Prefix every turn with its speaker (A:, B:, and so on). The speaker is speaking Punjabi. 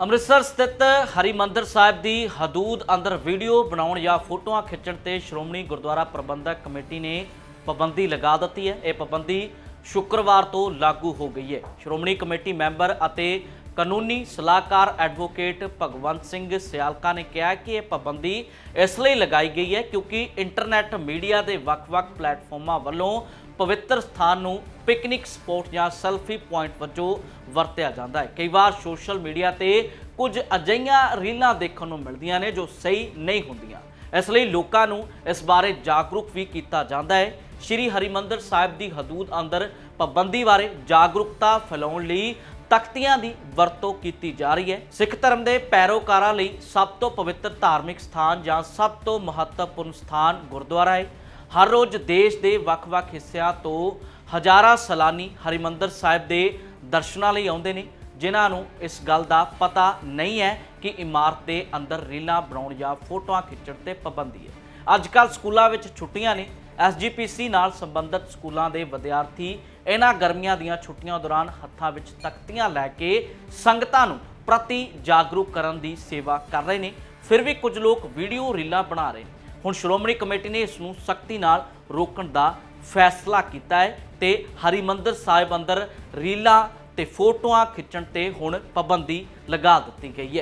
A: ਅੰਮ੍ਰਿਤਸਰ ਸਥਿਤ ਹਰਿਮੰਦਰ ਸਾਹਿਬ ਦੀ ਹਦੂਦ ਅੰਦਰ ਵੀਡੀਓ ਬਣਾਉਣ ਜਾਂ ਫੋਟੋਆਂ ਖਿੱਚਣ ਤੇ ਸ਼੍ਰੋਮਣੀ ਗੁਰਦੁਆਰਾ ਪ੍ਰਬੰਧਕ ਕਮੇਟੀ ਨੇ ਪਾਬੰਦੀ ਲਗਾ ਦਿੱਤੀ ਹੈ। ਇਹ ਪਾਬੰਦੀ ਸ਼ੁੱਕਰਵਾਰ ਤੋਂ ਲਾਗੂ ਹੋ ਗਈ ਹੈ। ਸ਼੍ਰੋਮਣੀ ਕਮੇਟੀ ਮੈਂਬਰ ਅਤੇ ਕਾਨੂੰਨੀ ਸਲਾਹਕਾਰ ਐਡਵੋਕੇਟ ਭਗਵੰਤ ਸਿੰਘ ਸਿਆਲਕਾ ਨੇ ਕਿਹਾ ਕਿ ਇਹ ਪਾਬੰਦੀ ਇਸ ਲਈ ਲਗਾਈ ਗਈ ਹੈ ਕਿਉਂਕਿ ਇੰਟਰਨੈਟ ਮੀਡੀਆ ਦੇ ਵੱਖ-ਵੱਖ ਪਲੇਟਫਾਰਮਾਂ ਵੱਲੋਂ ਪਵਿੱਤਰ ਸਥਾਨ ਨੂੰ ਪਿਕਨਿਕ ਸਪੌਟ ਜਾਂ ਸੈਲਫੀ ਪੁਆਇੰਟ ਵਜੋਂ ਵਰਤਿਆ ਜਾਂਦਾ ਹੈ। ਕਈ ਵਾਰ ਸੋਸ਼ਲ ਮੀਡੀਆ ਤੇ ਕੁਝ ਅਜਿਹੀਆਂ ਰੀਲਾਂ ਦੇਖਣ ਨੂੰ ਮਿਲਦੀਆਂ ਨੇ ਜੋ ਸਹੀ ਨਹੀਂ ਹੁੰਦੀਆਂ। ਇਸ ਲਈ ਲੋਕਾਂ ਨੂੰ ਇਸ ਬਾਰੇ ਜਾਗਰੂਕ ਵੀ ਕੀਤਾ ਜਾਂਦਾ ਹੈ। ਸ਼੍ਰੀ ਹਰਿਮੰਦਰ ਸਾਹਿਬ ਦੀ ਹਦੂਦ ਅੰਦਰ ਪਾਬੰਦੀ ਬਾਰੇ ਜਾਗਰੂਕਤਾ ਫੈਲਾਉਣ ਲਈ ਤਖਤੀਆਂ ਦੀ ਵਰਤੋਂ ਕੀਤੀ ਜਾ ਰਹੀ ਹੈ। ਸਿੱਖ ਧਰਮ ਦੇ ਪੈਰੋਕਾਰਾਂ ਲਈ ਸਭ ਤੋਂ ਪਵਿੱਤਰ ਧਾਰਮਿਕ ਸਥਾਨ ਜਾਂ ਸਭ ਤੋਂ ਮਹੱਤਵਪੂਰਨ ਸਥਾਨ ਗੁਰਦੁਆਰਾ ਹੈ। ਹਰ ਰੋਜ਼ ਦੇਸ਼ ਦੇ ਵੱਖ-ਵੱਖ ਹਿੱਸਿਆਂ ਤੋਂ ਹਜ਼ਾਰਾਂ ਸੈਲਾਨੀ ਹਰਿਮੰਦਰ ਸਾਹਿਬ ਦੇ ਦਰਸ਼ਨਾਂ ਲਈ ਆਉਂਦੇ ਨੇ, ਜਿਨ੍ਹਾਂ ਨੂੰ ਇਸ ਗੱਲ ਦਾ ਪਤਾ ਨਹੀਂ ਹੈ ਕਿ ਇਮਾਰਤ ਦੇ ਅੰਦਰ ਰੀਲਾਂ ਬਣਾਉਣ ਜਾਂ ਫੋਟੋਆਂ ਖਿੱਚਣ ਤੇ ਪਾਬੰਦੀ ਹੈ। ਅੱਜ ਕੱਲ੍ਹ ਸਕੂਲਾਂ ਵਿੱਚ ਛੁੱਟੀਆਂ ਨੇ ਐਸਜੀਪੀਸੀ ਨਾਲ ਸੰਬੰਧਿਤ ਸਕੂਲਾਂ ਦੇ ਵਿਦਿਆਰਥੀ ਇਹਨਾਂ ਗਰਮੀਆਂ ਦੀਆਂ ਛੁੱਟੀਆਂ ਦੌਰਾਨ ਹੱਥਾਂ ਵਿੱਚ ਤਖਤੀਆਂ ਲੈ ਕੇ ਸੰਗਤਾਂ ਨੂੰ ਪ੍ਰਤੀ ਜਾਗਰੂਕ ਕਰਨ ਦੀ ਸੇਵਾ ਕਰ ਰਹੇ ਨੇ। ਫਿਰ ਵੀ ਕੁਝ ਲੋਕ ਵੀਡੀਓ ਰੀਲਾਂ ਬਣਾ ਰਹੇ ਹੁਣ ਸ਼੍ਰੋਮਣੀ ਕਮੇਟੀ ਨੇ ਇਸ ਨੂੰ ਸਖਤੀ ਨਾਲ ਰੋਕਣ ਦਾ ਫੈਸਲਾ ਕੀਤਾ ਹੈ ਤੇ ਹਰਿਮੰਦਰ ਸਾਹਿਬ ਅੰਦਰ ਰੀਲਾਂ ਤੇ ਫੋਟੋਆਂ ਖਿੱਚਣ ਤੇ ਹੁਣ ਪਾਬੰਦੀ ਲਗਾ ਦਿੱਤੀ ਗਈ ਹੈ।